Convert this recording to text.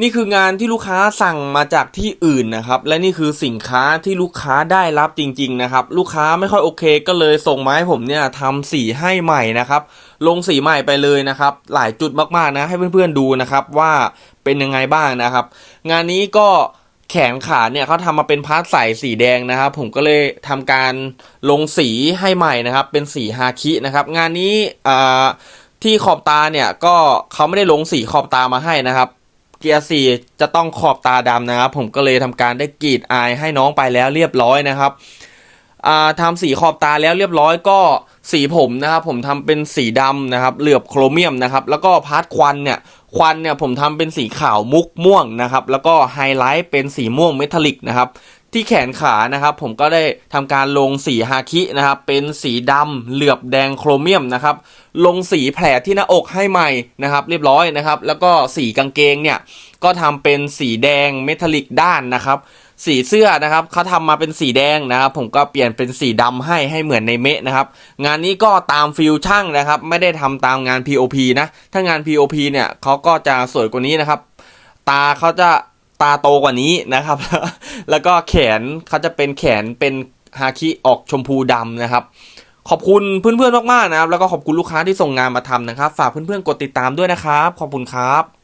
นี่คืองานที่ลูกค้าสั่งมาจากที่อื่นนะครับ และนี่คือสินค้าที่ลูกค้าได้รับจริง ๆ นะครับ ลูกค้าไม่ค่อยโอเค ก็เลยส่งมาให้ผมเนี่ยทำสีให้ใหม่นะครับ ลงสีใหม่ไปเลยนะครับ หลายจุดมากๆนะให้เพื่อนๆดูนะครับว่าเป็นยังไงบ้างนะครับ งานนี้ก็แขนขาเนี่ยเขาทำมาเป็นพาร์ทใสสีแดงนะครับ ผมก็เลยทำการลงสีให้ใหม่นะครับ เป็นสีฮาคินะครับ งานนี้ที่ขอบตาเนี่ยก็เขาไม่ได้ลงสีขอบตามาให้นะครับ เกียร์สี่จะต้องขอบตาดำนะครับ ผมก็เลยทำการได้กรีดอายให้น้องไปแล้วเรียบร้อยนะครับทำสีขอบตาแล้วเรียบร้อยก็สีผมนะครับผมทำเป็นสีดำนะครับ เหลือบโครเมียมนะครับ แล้วก็พาร์ทควันเนี่ยควันเนี่ยผมทำเป็นสีขาวมุกม่วงนะครับ แล้วก็ไฮไลท์เป็นสีม่วงเมทัลลิกนะครับ ที่แขนขานะครับผมก็ได้ทำการลงสีฮาคินะครับเป็นสีดำเหลือบแดงโครเมียมนะครับลงสีแผลที่หน้าอกให้ใหม่นะครับเรียบร้อยนะครับแล้วก็สีกางเกงเนี่ยก็ทำเป็นสีแดงเมทัลลิกด้านนะครับสีเสื้อนะครับเขาทำมาเป็นสีแดงนะครับ ผมก็เปลี่ยนเป็นสีดำให้ให้เหมือนในเมะนะครับ งานนี้ก็ตามฟิลช่างนะครับ ไม่ได้ทำตามงาน POP นะ ถ้างาน POP เนี่ยเขาก็จะสวยกว่านี้นะครับ ตาเขาจะตาโตกว่านี้นะครับ แล้วก็แขนเขาจะเป็นแขนเป็นฮาคิออกชมพูดำนะครับ ขอบคุณเพื่อนๆมากๆนะครับ แล้วก็ขอบคุณลูกค้าที่ส่งงานมาทำนะครับ ฝากเพื่อนๆกดติดตามด้วยนะครับ ขอบคุณครับ